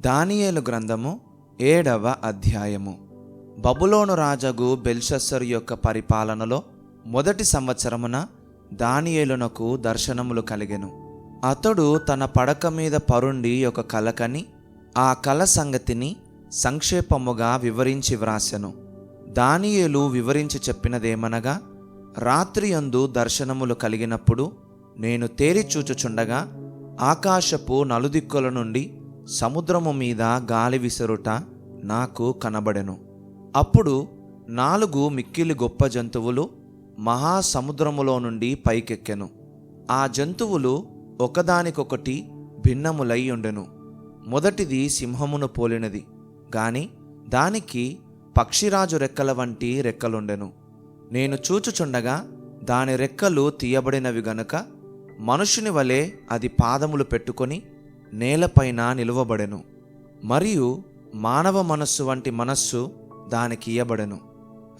దానియేలు గ్రంథము ఏడవ అధ్యాయము. బబులోను రాజగు బెల్షస్సర్ యొక్క పరిపాలనలో మొదటి సంవత్సరమున దానియేలునకు దర్శనములు కలిగెను. అతడు తన పడక మీద పరుండి ఒక కలకని ఆ కల సంగతిని సంక్షేపముగా వివరించి వ్రాసెను. దానియేలు వివరించి చెప్పినదేమనగా రాత్రియందు దర్శనములు కలిగినప్పుడు నేను తేరిచూచుచుండగా ఆకాశపు నలుదిక్కుల నుండి సముద్రము మీద గాలి విసరుట నాకు కనబడెను. అప్పుడు నాలుగు మిక్కిలి గొప్ప జంతువులు మహాసముద్రములో నుండి పైకెక్కెను. ఆ జంతువులు ఒకదానికొకటి భిన్నములై ఉండెను. మొదటిది సింహమును పోలినది గాని దానికి పక్షిరాజు రెక్కల వంటి రెక్కలుండెను. నేను చూచుచుండగా దాని రెక్కలు తీయబడినవి గనుక మనుషుని వలె అది పాదములు పెట్టుకొని నేలపైన నిలువబడెను. మరియు మానవ మనస్సు వంటి మనస్సు దానికి ఇయ్యబడెను.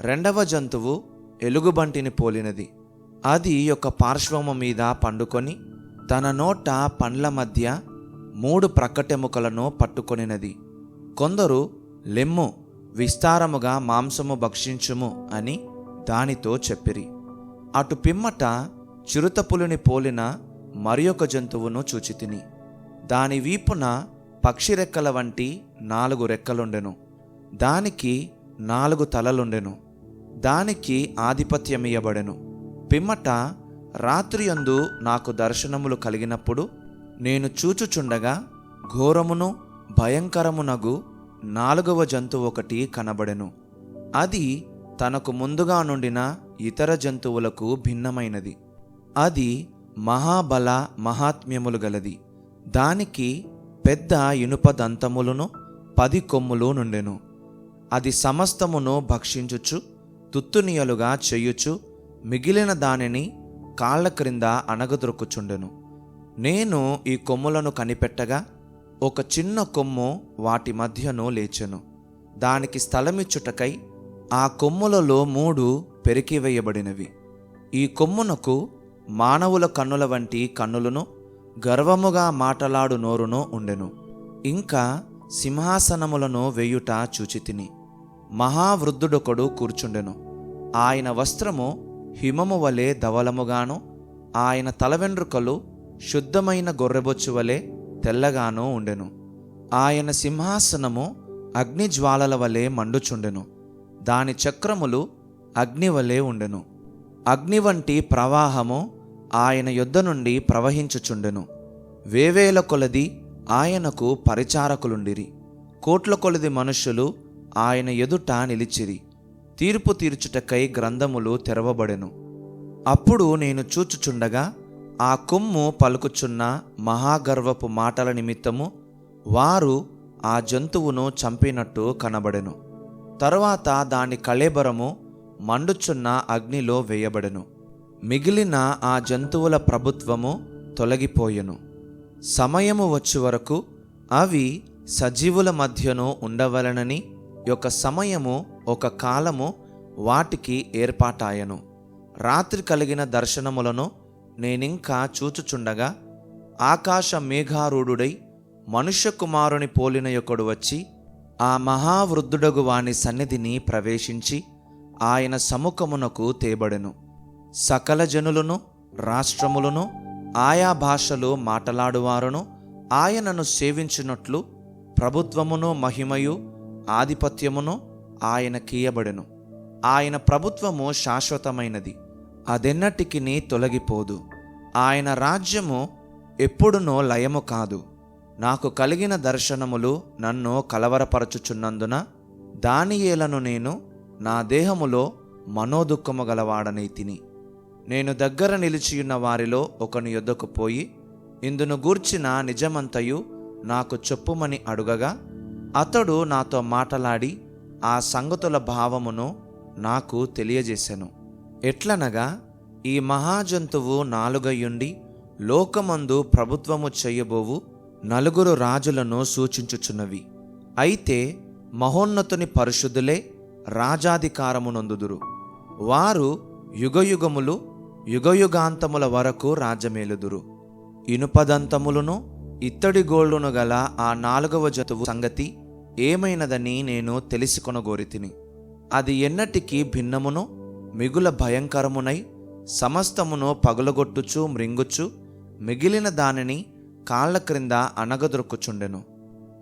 రెండవ జంతువు ఎలుగుబంటిని పోలినది. అది ఒక పార్శ్వము మీద పండుకొని తన నోట పండ్ల మధ్య మూడు ప్రక్కటెముకలను పట్టుకొనినది. కొందరు లెమ్ము విస్తారముగా మాంసము భక్షించుము అని దానితో చెప్పిరి. అటు పిమ్మట చిరుతపులిని పోలిన మరి ఒక జంతువును చూచితిని. దాని వీపున పక్షి రెక్కల వంటి నాలుగు రెక్కలుండెను. దానికి నాలుగు తలలుండెను. దానికి ఆధిపత్యమియబడెను పిమ్మట రాత్రియందు నాకు దర్శనములు కలిగినప్పుడు నేను చూచుచుండగా ఘోరమును భయంకరమునగు నాలుగవ జంతువు ఒకటి కనబడెను. అది తనకు ముందుగా నుండిన ఇతర జంతువులకు భిన్నమైనది. అది మహాబల మహాత్మ్యములు గలది. దానికి పెద్ద ఇనుప దంతములను పది కొమ్ములు నుండెను. అది సమస్తమును భక్షించుచు తుత్తునియలుగా చేయుచు మిగిలిన దానిని కాళ్ళ క్రింద అణగదొరుకుచుండెను. నేను ఈ కొమ్ములను కనిపెట్టగా ఒక చిన్న కొమ్ము వాటి మధ్యను లేచెను. దానికి స్థలమిచ్చుటకై ఆ కొమ్ములలో మూడు పెరికివేయబడినవి. ఈ కొమ్మునకు మానవుల కన్నుల వంటి కన్నులను గర్వముగా మాటలాడు నోరును ఉండెను. ఇంకా సింహాసనములను వేయుట చూచితిని. మహావృద్ధుడొకడు కూర్చుండెను. ఆయన వస్త్రము హిమము వలె ధవలముగాను ఆయన తలవెండ్రుకలు శుద్ధమైన గొర్రెబొచ్చు వలె తెల్లగానూ ఉండెను. ఆయన సింహాసనము అగ్నిజ్వాలల వలె మండుచుండెను. దాని చక్రములు అగ్ని వలె ఉండెను. అగ్ని వంటి ప్రవాహము ఆయన యొద్ద నుండి ప్రవహించుచుండెను. వేవేల కొలది ఆయనకు పరిచారకులుండిరి. కోట్ల కొలది మనుష్యులు ఆయన ఎదుట నిలిచిరి. తీర్పు తీర్చుటకై గ్రంథములు తెరవబడెను. అప్పుడు నేను చూచుచుండగా ఆ కొమ్ము పలుకుచున్న మహాగర్వపు మాటల నిమిత్తము వారు ఆ జంతువును చంపినట్టు కనబడెను. తరువాత దాని కళేబరము మండుచున్న అగ్నిలో వేయబడెను. మిగిలిన ఆ జంతువుల ప్రభుత్వము తొలగిపోయెను. సమయము వచ్చే వరకు అవి సజీవుల మధ్యను ఉండవలనని ఒక సమయము ఒక కాలము వాటికి ఏర్పాటాయను. రాత్రి కలిగిన దర్శనములను నేనింకా చూచుచుండగా ఆకాశ మేఘారూఢుడై మనుష్య కుమారుని పోలిన యొక్కడు వచ్చి ఆ మహావృద్ధుడగు వాని సన్నిధిని ప్రవేశించి ఆయన సముఖమునకు తేబడెను. సకల జనులను రాష్ట్రములను ఆయా భాషలు మాటలాడువారును ఆయనను సేవించినట్లు ప్రభుత్వమును మహిమయు ఆధిపత్యమును ఆయన కీయబడెను. ఆయన ప్రభుత్వము శాశ్వతమైనది. అదెన్నటికి తొలగిపోదు. ఆయన రాజ్యము ఎప్పుడునో లయము కాదు. నాకు కలిగిన దర్శనములు నన్ను కలవరపరచుచున్నందున దానియేలను నేను నా దేహములో మనోదుఖము గలవాడనై తిని. నేను దగ్గర నిలిచియున్న వారిలో ఒకని యొద్దకు పోయి ఇందును గూర్చిన నిజమంతయు నాకు చెప్పుమని అడుగగా అతడు నాతో మాటలాడి ఆ సంగతుల భావమును నాకు తెలియజేశాను ఎట్లనగా ఈ మహాజంతువు నాలుగయుండి లోకమందు ప్రభుత్వము చెయ్యబోవు నలుగురు రాజులను సూచించుచున్నవి. అయితే మహోన్నతుని పరిశుద్ధులే రాజాధికారమునందుదురు. వారు యుగయుగములు యుగయుగాంతముల వరకు రాజమేలుదురు ఇనుపదంతములను ఇత్తడి గోల్డును గల ఆ నాలుగవ జతువు సంగతి ఏమైనదని నేను తెలుసుకొనగోరితిని. అది ఎన్నటికీ భిన్నమును మిగుల భయంకరమునై సమస్తమును పగులగొట్టుచు మృంగుచు మిగిలిన దానిని కాళ్ళ క్రింద అనగదొరుకుచుండెను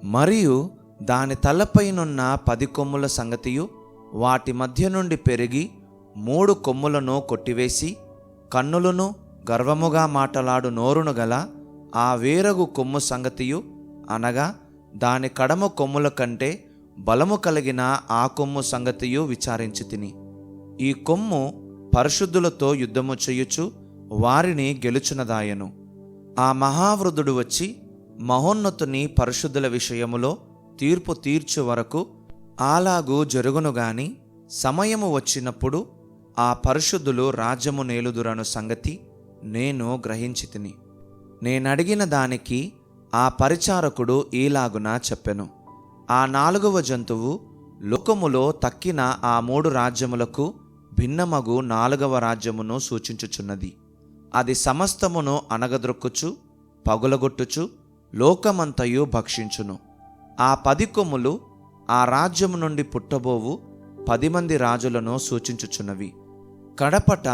మరియు దాని తలపైనున్న పది కొమ్ముల సంగతియు వాటి మధ్య నుండి పెరిగి మూడు కొమ్ములను కొట్టివేసి కన్నులను గర్వముగా మాటలాడు నోరును గల ఆ వేరగు కొమ్ము సంగతియు అనగా దాని కడమ కొమ్ముల కంటే బలము కలిగిన ఆ కొమ్ము సంగతియు విచారించి తిని. ఈ కొమ్ము పరిశుద్ధులతో యుద్ధము చేయుచు వారిని గెలుచునదాయను. ఆ మహావృధుడు వచ్చి మహోన్నతుని పరిశుద్ధుల విషయములో తీర్పు తీర్చు వరకు అలాగూ జరుగును గాని సమయము వచ్చినప్పుడు ఆ పరిశుద్ధులు రాజ్యము నేలుదురను సంగతి నేను గ్రహించి తిని. నేనడిగిన దానికి ఆ పరిచారకుడు ఈలాగున చెప్పెను. ఆ నాలుగవ జంతువు లోకములో తక్కిన ఆ మూడు రాజ్యములకు భిన్నమగు నాలుగవ రాజ్యమును సూచించుచున్నది. అది సమస్తమును అనగద్రొక్కుచు పగులగొట్టుచు లోకమంతయు భక్షించును. ఆ పది కొమ్ములు ఆ రాజ్యము నుండి పుట్టబోవు పది మంది రాజులను సూచించుచున్నవి. కడపట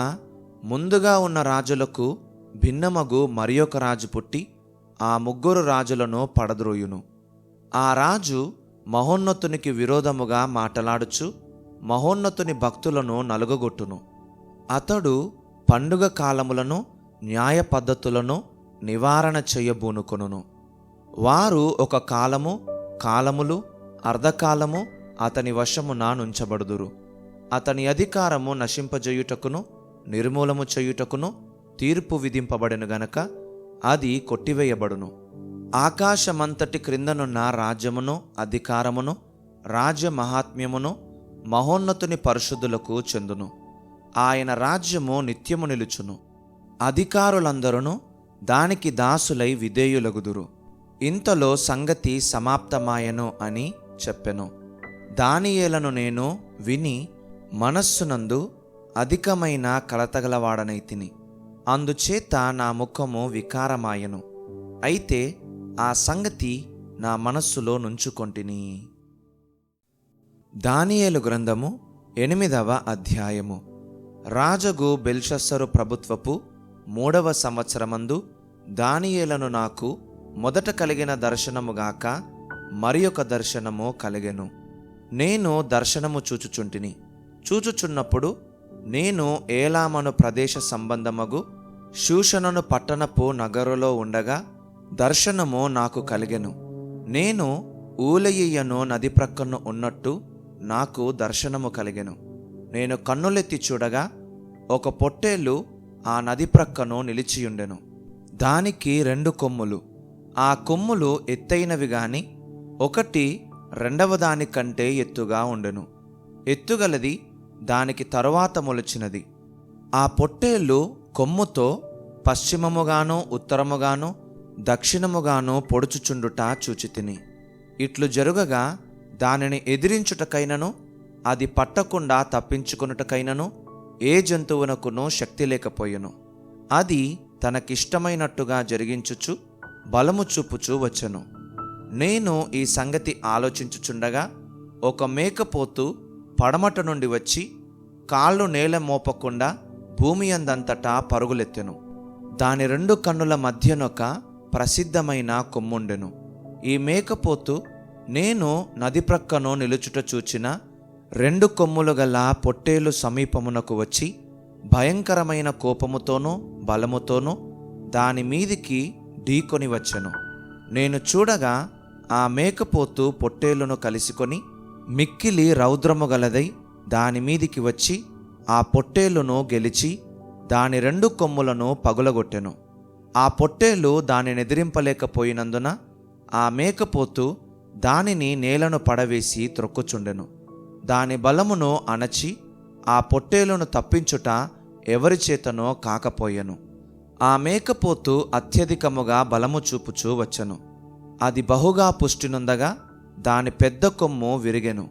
ముందుగా ఉన్న రాజులకు భిన్నమగు మరి ఒక రాజు పుట్టి ఆ ముగ్గురు రాజులను పడద్రోయును. ఆ రాజు మహోన్నతునికి విరోధముగా మాటలాడుచు మహోన్నతుని భక్తులను నలుగగొట్టును. అతడు పండుగ కాలములను న్యాయ పద్ధతులను నివారణ చేయబూనుకొనును. వారు ఒక కాలము కాలములు అర్ధకాలము అతని వశమున నుంచబడుదురు. అతని అధికారము నశింపజేయుటకును నిర్మూలము చేయుటకును తీర్పు విధింపబడెను గనక అది కొట్టివేయబడును. ఆకాశమంతటి క్రిందనున్న రాజ్యమును అధికారమును రాజ్య మహాత్మ్యమును మహోన్నతుని పరిశుద్ధులకు చెందును. ఆయన రాజ్యము నిత్యము నిలుచును. అధికారులందరూ దానికి దాసులై విధేయులగుదురు. ఇంతలో సంగతి సమాప్తమాయను అని చెప్పెను. దానియేలను నేను విని మనస్సునందు అధికమైన కలతగలవాడనైతిని అందుచేత నా ముఖము వికారమాయను. అయితే ఆ సంగతి నా మనస్సులో నుంచుకొంటిని. దానియేలు గ్రంథము ఎనిమిదవ అధ్యాయము. రాజగు బెల్షస్సరు ప్రభుత్వపు మూడవ సంవత్సరమందు దానియేలను నాకు మొదట కలిగిన దర్శనముగాక మరి ఒక దర్శనము కలిగెను. నేను దర్శనము చూచుచుంటిని. చూచుచున్నప్పుడు నేను ఏలామను ప్రదేశ సంబంధమగు శూషణను పట్టణపు నగరులో ఉండగా దర్శనము నాకు కలిగెను. నేను ఊలయ్యను నది ప్రక్కన ఉన్నట్టు నాకు దర్శనము కలిగెను. నేను కన్నులెత్తి చూడగా ఒక పొట్టేలు ఆ నది ప్రక్కను నిలిచియుండెను. దానికి రెండు కొమ్ములు. ఆ కొమ్ములు ఎత్తైనవి గాని ఒకటి రెండవ దానికంటే ఎత్తుగా ఉండెను. ఎత్తుగలది దానికి తరువాత మొలిచినది. ఆ పొట్టేళ్ళు కొమ్ముతో పశ్చిమముగాను ఉత్తరముగాను దక్షిణముగాను పొడుచుచుండుట చూచితిని. ఇట్లు జరుగగా దానిని ఎదిరించుటకైనను అది పట్టకుండా తప్పించుకొనుటకైనను ఏ జంతువునకునో శక్తి లేకపోయెను. అది తనకిష్టమైనట్టుగా జరిగించుచు బలము చూపుచూ వచ్చెను. నేను ఈ సంగతి ఆలోచించుచుండగా ఒక మేకపోతు పడమట నుండి వచ్చి కాళ్ళు నేల మోపకుండా భూమి అందంతటా పరుగులెత్తెను. దాని రెండు కన్నుల మధ్యనొక ప్రసిద్ధమైన కొమ్ముండెను. ఈ మేకపోతు నేను నది ప్రక్కను నిలుచుట చూచిన రెండు కొమ్ములు గల పొట్టేలు సమీపమునకు వచ్చి భయంకరమైన కోపముతోనూ బలముతోనూ దాని మీదికి ఢీకొని వచ్చెను. నేను చూడగా ఆ మేకపోతు పొట్టేలును కలిసికొని మిక్కిలి రౌద్రము గలదై దాని మీదికి వచ్చి ఆ పొట్టేలును గెలిచి దాని రెండు కొమ్ములను పగులగొట్టెను. ఆ పొట్టేలు దానిని ఎదిరింపలేకపోయినందున ఆ మేకపోతు దానిని నేలను పడవేసి త్రొక్కుచుండెను. దాని బలమును అణచి ఆ పొట్టేలును తప్పించుట ఎవరి చేతనో కాకపోయెను. ఆ మేకపోతు అత్యధికముగా బలము చూపుచూ వచ్చెను. అది బహుగా పుష్టినుందగా దాని పెద్ద కొమ్ము విరిగెను.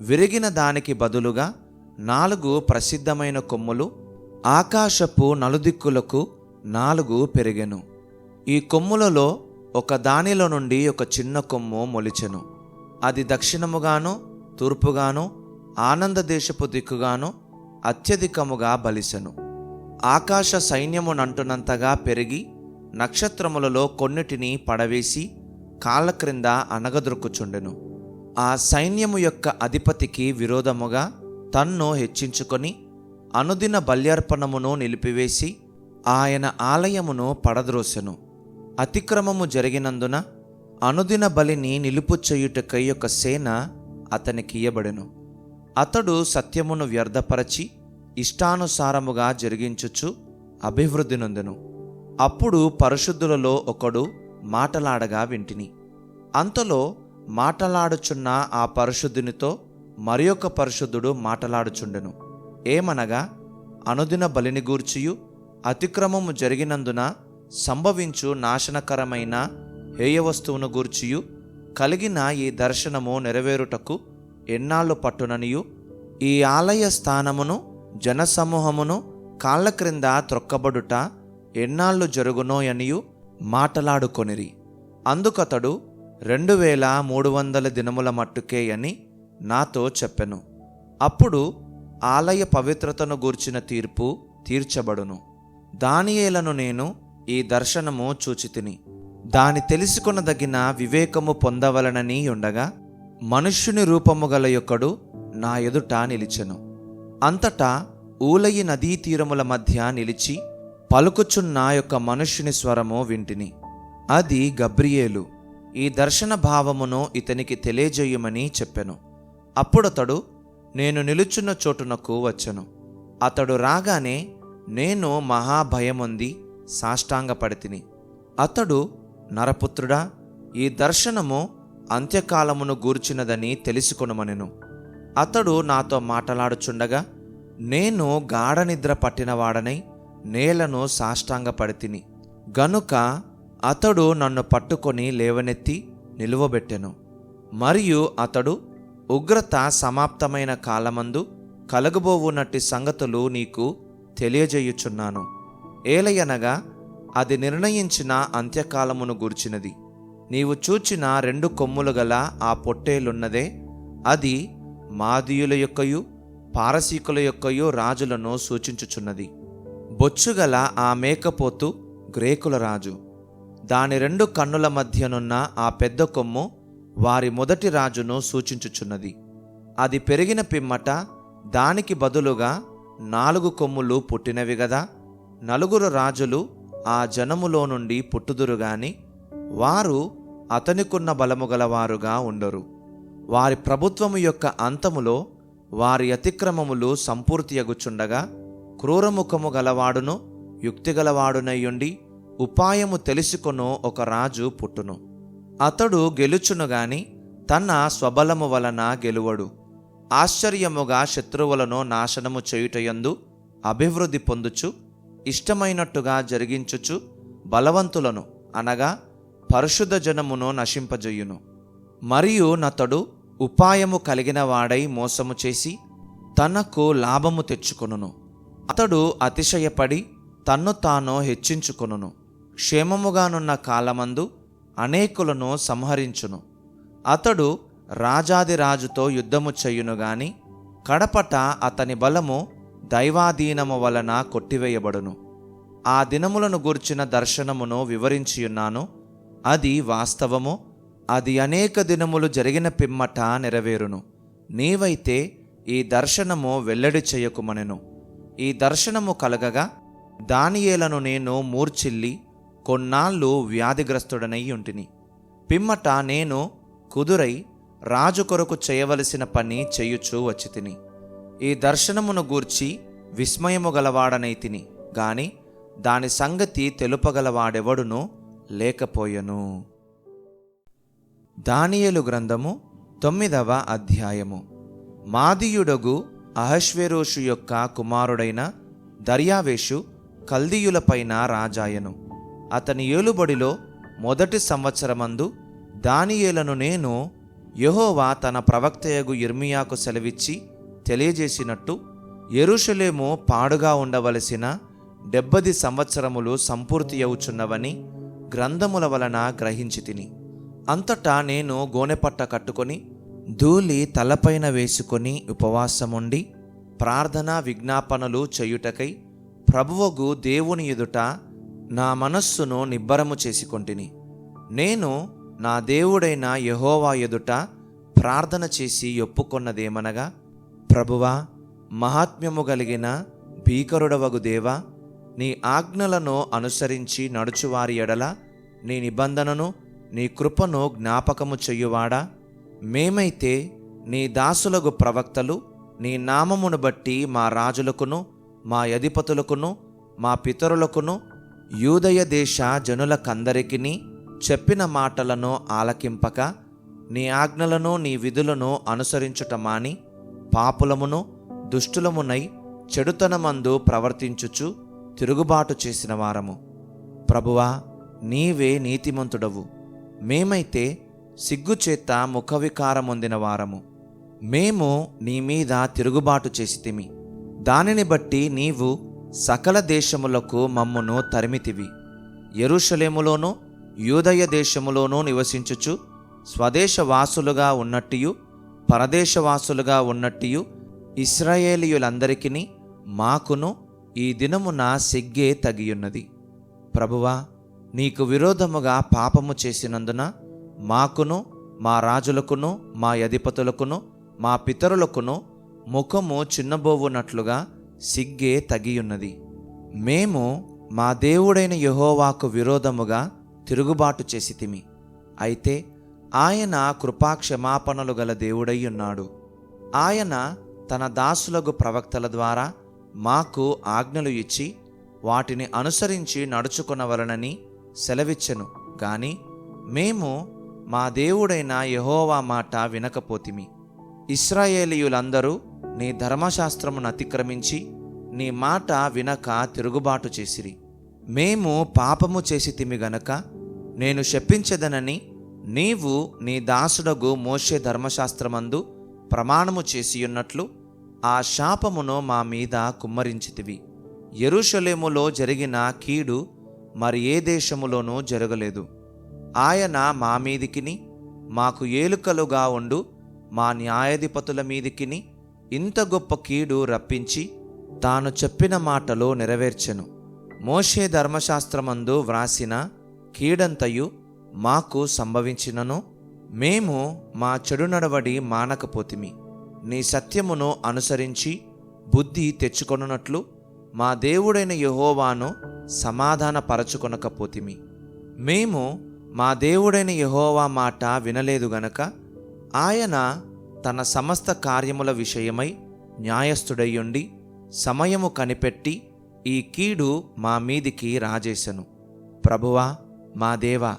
విరిగిన దానికి బదులుగా నాలుగు ప్రసిద్ధమైన కొమ్ములు ఆకాశపు నలుదిక్కులకు నాలుగు పెరిగెను. ఈ కొమ్ములలో ఒక దానిలో నుండి ఒక చిన్న కొమ్ము మొలిచెను. అది దక్షిణముగాను తూర్పుగాను ఆనంద దేశపు దిక్కుగాను అత్యధికముగా బలిసెను. ఆకాశ సైన్యమునంటునంతగా పెరిగి నక్షత్రములలో కొన్నిటిని పడవేసి కాళ్ళ క్రింద అనగదొరుకుచుండెను ఆ సైన్యము యొక్క అధిపతికి విరోధముగా తన్ను హెచ్చించుకొని అనుదిన బల్యార్పణమును నిలిపివేసి ఆయన ఆలయమును పడద్రోసెను. అతిక్రమము జరిగినందున అనుదిన బలిని నిలుపు చేయుటకై ఒక సేన అతనికి ఇయ్యబడెను. అతడు సత్యమును వ్యర్థపరచి ఇష్టానుసారముగా జరిగించుచు అభివృద్ధి నొందెను. అప్పుడు పరిశుద్ధులలో ఒకడు మాటలాడగా వింటిని. అంతలో మాటలాడుచున్న ఆ పరిశుద్ధునితో మరి ఒక పరిశుద్ధుడు మాటలాడుచుండెను. ఏమనగా అనుదిన బలిని గూర్చియు అతిక్రమము జరిగినందున సంభవించు నాశనకరమైన హేయ వస్తువును గూర్చియు కలిగిన ఈ దర్శనము నెరవేరుటకు ఎన్నాళ్ళు పట్టుననియు? ఈ ఆలయ స్థానమును జనసమూహమును కాళ్ళ క్రింద త్రొక్కబడుట ఎన్నాళ్ళు జరుగునోయనియు? మాటలాడుకొనిరి. అందుకతడు రెండు వేల మూడు వందల దినముల మట్టుకే అని నాతో చెప్పెను. అప్పుడు ఆలయ పవిత్రతను గూర్చిన తీర్పు తీర్చబడును. దానియేలను నేను ఈ దర్శనము చూచితిని. దాని తెలుసుకొనదగిన వివేకము పొందవలనని ఉండగా మనుష్యుని రూపము గల యొక్కడు నా ఎదుట నిలిచెను. అంతటా ఊలయి నదీ తీరముల మధ్య నిలిచి పలుకుచున్న యొక్క మనుష్యుని స్వరము వింటిని. అది గబ్రియేలు. ఈ దర్శన భావమును ఇతనికి తెలియజేయమని చెప్పెను. అప్పుడతడు నేను నిలుచున్న చోటునకు వచ్చెను. అతడు రాగానే నేను మహాభయముంది సాష్టాంగపడితిని. అతడు నరపుత్రుడా ఈ దర్శనము అంత్యకాలమును గూర్చినదని తెలుసుకొనుమనెను. అతడు నాతో మాటలాడుచుండగా నేను గాఢ నిద్ర పట్టినవాడనై నేలను సాష్టాంగపడితిని. గనుక అతడు నన్ను పట్టుకొని లేవనెత్తి నిలువబెట్టెను. మరియు అతడు ఉగ్రత సమాప్తమైన కాలమందు కలగబోవునట్టి సంగతులు నీకు తెలియజేయుచున్నాను. ఏలయనగా అది నిర్ణయించిన అంత్యకాలమును గూర్చినది. నీవు చూచిన రెండు కొమ్ములు గల ఆ పొట్టేలున్నదే అది మాదీయుల యొక్కయు పారసీకుల యొక్కయు రాజులను సూచించుచున్నది. బొచ్చుగల ఆ మేకపోతు గ్రేకుల రాజు. దాని రెండు కన్నుల మధ్యనున్న ఆ పెద్ద కొమ్ము వారి మొదటి రాజును సూచించుచున్నది. అది పెరిగిన పిమ్మట దానికి బదులుగా నాలుగు కొమ్ములు పుట్టినవి గదా. నలుగురు రాజులు ఆ జనములో నుండి పుట్టుదురు గాని వారు అతనికున్న బలము గలవారుగా ఉండరు. వారి ప్రభుత్వము యొక్క అంతములో వారి అతిక్రమములు సంపూర్తియగుచుండగా క్రూరముఖము గలవాడును యుక్తిగలవాడునయ్యుండి ఉపాయము తెలుసుకొను ఒక రాజు పుట్టును. అతడు గెలుచును గాని తన స్వబలము వలన గెలువడు. ఆశ్చర్యముగా శత్రువులను నాశనము చేయుటయందు అభివృద్ధి పొందుచు ఇష్టమైనట్టుగా జరిగించుచు బలవంతులను అనగా పరిశుద్ధ జనమును నశింపజేయును. మరియు నతడు ఉపాయము కలిగిన వాడై మోసము చేసి తనకు లాభము తెచ్చుకొనును. అతడు అతిశయపడి తన్ను తాను హెచ్చించుకొనును. క్షేమముగానున్న కాలమందు అనేకులను సంహరించును. అతడు రాజాదిరాజుతో యుద్ధము చెయ్యును గాని కడపట అతని బలము దైవాధీనము వలన కొట్టివేయబడును. ఆ దినములను గూర్చిన దర్శనమును వివరించియున్నాను. అది వాస్తవము అది అనేక దినములు జరిగిన పిమ్మట నెరవేరును. నీవైతే ఈ దర్శనము వెల్లడి చేయకుమనెను. ఈ దర్శనము కలగగా దానియేలను నేను మూర్చిల్లి కొన్నాళ్ళు వ్యాధిగ్రస్తుడనై ఉంటిని. పిమ్మట నేను కుదురై రాజు కొరకు చేయవలసిన పని చేయుచూ వచ్చి తిని ఈ దర్శనమును గూర్చి విస్మయము గలవాడనై తిని గాని దాని సంగతి తెలుపగలవాడెవడునూ లేకపోయెను. దానియలు గ్రంథము తొమ్మిదవ అధ్యాయము. మాదీయుడగు అహశ్వేరోషు యొక్క కుమారుడైన దర్యావేషు కల్దీయులపైన రాజాయను. అతని ఏలుబడిలో మొదటి సంవత్సరమందు దానియేలను నేను యెహోవా తన ప్రవక్తయగు ఇర్మియాకు సెలవిచ్చి తెలియజేసినట్టు ఎరుషలేము పాడుగా ఉండవలసిన డెబ్బది సంవత్సరములు సంపూర్తి అవుచున్నవని గ్రంథముల వలన గ్రహించి తిని అంతటా నేను గోనెపట్ట కట్టుకొని ధూళి తలపైన వేసుకొని ఉపవాసముండి ప్రార్థన విజ్ఞాపనలు చేయుటకై ప్రభువగు దేవుని ఎదుట నా మనస్సును నిబ్బరము చేసుకొంటిని. నేను నా దేవుడైన యహోవా ఎదుట ప్రార్థన చేసి ఒప్పుకొన్నదేమనగా ప్రభువా మహాత్మ్యము కలిగిన భీకరుడవగు దేవా నీ ఆజ్ఞలను అనుసరించి నడుచువారి ఎడల నీ నిబంధనను నీ కృపను జ్ఞాపకము చెయ్యువాడా మేమైతే నీ దాసులకు ప్రవక్తలు నీ నామమును బట్టి మా రాజులకును మా అధిపతులకును మా పితరులకును యూదయ దేశ జనులకందరికీ చెప్పిన మాటలను ఆలకింపక నీ ఆజ్ఞలను నీ విధులను అనుసరించుటమాని పాపులమును దుష్టులమునై చెడుతనమందు ప్రవర్తించుచు తిరుగుబాటు చేసిన వారము. ప్రభువా నీవే నీతిమంతుడవు. మేమైతే సిగ్గుచేత ముఖవికారమొందిన వారము. మేము నీ మీద తిరుగుబాటు చేసితిమి దానిని బట్టి నీవు సకల దేశములకు మమ్మును తరిమితివి. ఎరుషలేములోనూ యూదయ దేశములోనూ నివసించుచు స్వదేశవాసులుగా ఉన్నట్టియు పరదేశవాసులుగా ఉన్నట్టియు ఇస్రాయేలీయులందరికీ మాకును ఈ దినమున సిగ్గే తగియున్నది. ప్రభువా నీకు విరోధముగా పాపము చేసినందున మాకును మా రాజులకును మా అధిపతులకును మా పితరులకును ముఖము చిన్నబోవునట్లుగా సిగ్గే తగియున్నది. మేము మా దేవుడైన యహోవాకు విరోధముగా తిరుగుబాటు చేసితిమి. అయితే ఆయన కృపాక్షమాపణలు గల దేవుడై ఉన్నాడు. ఆయన తన దాసులకు ప్రవక్తల ద్వారా మాకు ఆజ్ఞలు ఇచ్చి వాటిని అనుసరించి నడుచుకొనవలనని సెలవిచ్చెను. గాని మేము మా దేవుడైన యహోవా మాట వినకపోతిమి. ఇస్రాయేలీయులందరూ నీ ధర్మశాస్త్రమును అతిక్రమించి నీ మాట వినక తిరుగుబాటు చేసిరి. మేము పాపము చేసితిమి గనక నేను శపించదనని నీవు నీ దాసుడగు మోషే ధర్మశాస్త్రమందు ప్రమాణము చేసియున్నట్లు ఆ శాపమును మా మీద కుమ్మరించితివి. ఎరుషలేములో జరిగిన కీడు మరి ఏ దేశములోనూ జరగలేదు. ఆయన మా మీదికిని మాకు ఏలుకలుగా ఉండు మా న్యాయాధిపతుల మీదికిని ఇంత గొప్ప కీడు రప్పించి తాను చెప్పిన మాటలు నెరవేర్చెను. మోషే ధర్మశాస్త్రమందు వ్రాసిన కీడంతయు మాకు సంభవించినను మేము మా చెడు నడవడి మానకపోతిమి. నీ సత్యమును అనుసరించి బుద్ధి తెచ్చుకొనున్నట్లు మా దేవుడైన యహోవాను సమాధానపరచుకొనకపోతిమి. మేము మా దేవుడైన యహోవా మాట వినలేదు గనక ఆయన తన సమస్త కార్యముల విషయమై న్యాయస్థుడయ్యుండి సమయము కనిపెట్టి ఈ కీడు మా మీదికి రాజేశను. ప్రభువా మా దేవా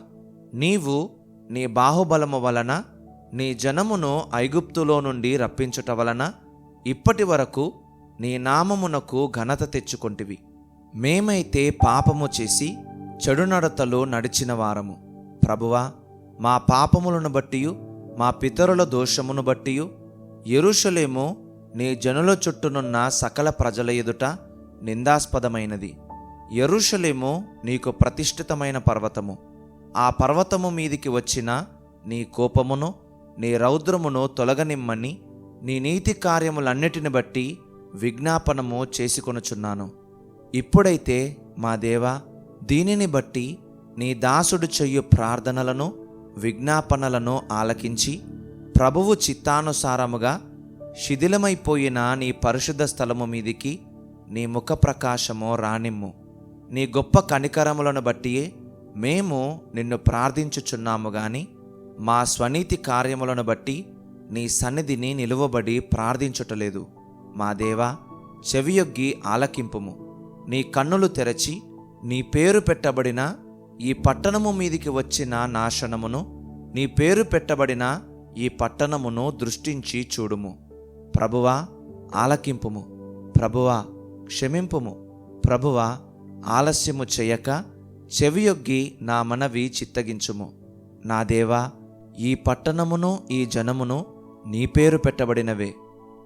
నీవు నీ బాహుబలము వలన నీ జనమును ఐగుప్తులో నుండి రప్పించుట వలన ఇప్పటి వరకు నీ నామమునకు ఘనత తెచ్చుకొంటివి. మేమైతే పాపము చేసి చెడునడతలో నడిచిన వారము. ప్రభువా మా పాపములను బట్టియు మా పితరుల దోషమును బట్టియు ఎరుషలేము నీ జనుల చుట్టూనున్న సకల ప్రజల ఎదుట నిందాస్పదమైనది. ఎరుషలేము నీకు ప్రతిష్ఠితమైన పర్వతము. ఆ పర్వతము మీదికి వచ్చిన నీ కోపమును నీ రౌద్రమును తొలగనిమ్మని నీ నీతి కార్యములన్నిటిని బట్టి విజ్ఞాపనము చేసుకొనుచున్నాను. ఇప్పుడైతే మా దేవా దీనిని బట్టి నీ దాసుడు చెయ్యు ప్రార్థనలను విజ్ఞాపనలను ఆలకించి ప్రభువు చిత్తానుసారముగా శిథిలమైపోయిన నీ పరిశుద్ధ స్థలము మీదికి నీ ముఖ ప్రకాశము రానిమ్ము. నీ గొప్ప కనికరములను బట్టి మేము నిన్ను ప్రార్థించుచున్నాము గాని మా స్వనీతి కార్యములను బట్టి నీ సన్నిధిని నిలువబడి ప్రార్థించుటలేదు. మా దేవా చెవియొగ్గి ఆలకింపుము. నీ కన్నులు తెరచి నీ పేరు పెట్టబడిన ఈ పట్టణము మీదికి వచ్చిన నాశనమును నీ పేరు పెట్టబడిన ఈ పట్టణమును దృష్టించి చూడుము. ప్రభువా ఆలకింపుము. ప్రభువా క్షమింపుము. ప్రభువా ఆలస్యము చేయక చెవియొగ్గి నా మనవి చిత్తగించుము. నా దేవా ఈ పట్టణమును ఈ జనమును నీ పేరు పెట్టబడినవే.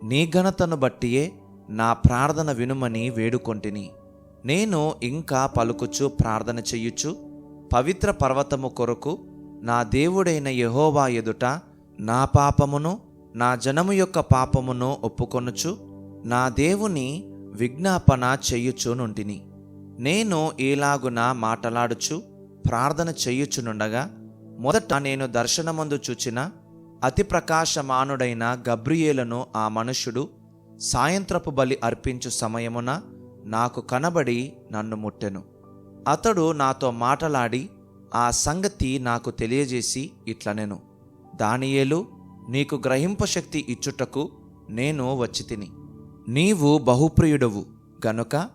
నీ ఘనతను బట్టియే నా ప్రార్థన వినుమని వేడుకొంటిని. నేను ఇంకా పలుకుచు ప్రార్థన చెయ్యుచు పవిత్ర పర్వతము కొరకు నా దేవుడైన యహోవా ఎదుట నా పాపమును నా జనము యొక్క పాపమును ఒప్పుకొనుచు నా దేవుని విజ్ఞాపన చెయ్యుచునుంటిని నేను ఈలాగున మాటలాడుచు ప్రార్థన చెయ్యుచునుండగా మొదట నేను దర్శనమందు చూచిన అతి ప్రకాశమానుడైన గబ్రియేలను ఆ మనుష్యుడు సాయంత్రపు బలి అర్పించు సమయమున నాకు కనబడి నన్ను ముట్టెను. అతడు నాతో మాటలాడి ఆ సంగతి నాకు తెలియజేసి ఇట్లనెను దానియేలు నీకు గ్రహింపశక్తి ఇచ్చుటకు నేను వచ్చి తిని. నీవు బహుప్రియుడవు గనుక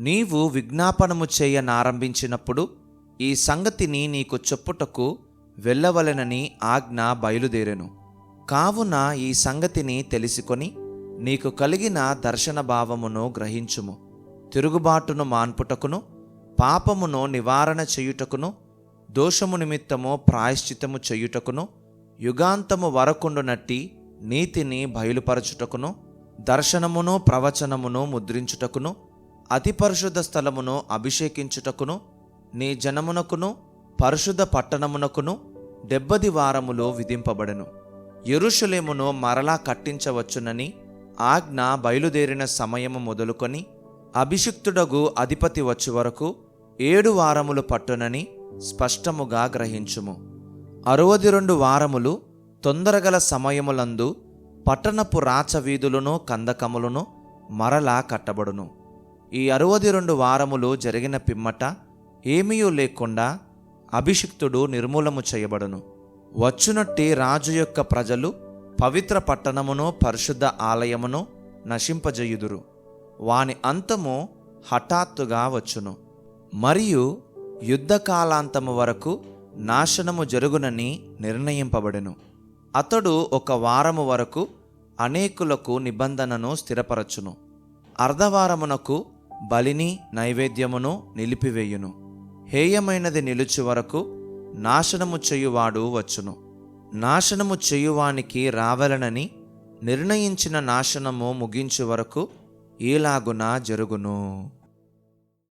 నీవు విజ్ఞాపనము చేయనారంభించినప్పుడు ఈ సంగతిని నీకు చెప్పుటకు వెళ్ళవలెనని ఆజ్ఞ బయలుదేరెను. కావున ఈ సంగతిని తెలుసుకొని నీకు కలిగిన దర్శన భావమును గ్రహించుము. తిరుగుబాటును మాన్పుటకును పాపమును నివారణ చేయుటకును దోషము నిమిత్తము ప్రాయశ్చితము చేయుటకును యుగాంతము వరకుండునట్టి నీతిని బయలుపరచుటకును దర్శనమును ప్రవచనమును ముద్రించుటకును అతి పరిశుద్ధ స్థలమును అభిషేకించుటకును నీ జనమునకును పరిశుద్ధ పట్టణమునకును డెబ్బది వారములో విధింపబడెను. ఎరుషులేమును మరలా కట్టించవచ్చునని ఆజ్ఞ బయలుదేరిన సమయము మొదలుకొని అభిషిక్తుడగు అధిపతి వచ్చే వరకు ఏడు వారములు పట్టునని స్పష్టముగా గ్రహించుము. అరవది రెండు వారములు తొందరగల సమయములందు పట్టణపు రాచవీధులను కందకములను మరలా కట్టబడును. ఈ అరవది రెండు వారములు జరిగిన పిమ్మట ఏమీయూ లేకుండా అభిషిక్తుడు నిర్మూలము చేయబడును. వచ్చునట్టి రాజు యొక్క ప్రజలు పవిత్ర పట్టణమును పరిశుద్ధ ఆలయమును నశింపజేయుదురు. వాని అంతము హఠాత్తుగా వచ్చును. మరియు యుద్ధకాలాంతము వరకు నాశనము జరుగునని నిర్ణయింపబడెను. అతడు ఒక వారము వరకు అనేకులకు నిబంధనను స్థిరపరచును. అర్ధవారమునకు బలిని నైవేద్యమును నిలిపివేయును. హేయమైనది నిలుచు వరకు నాశనము చేయువాడు వచ్చును. నాశనము చేయువానికి రావలనని నిర్ణయించిన నాశనము ముగించు వరకు ఈలాగున జరుగును?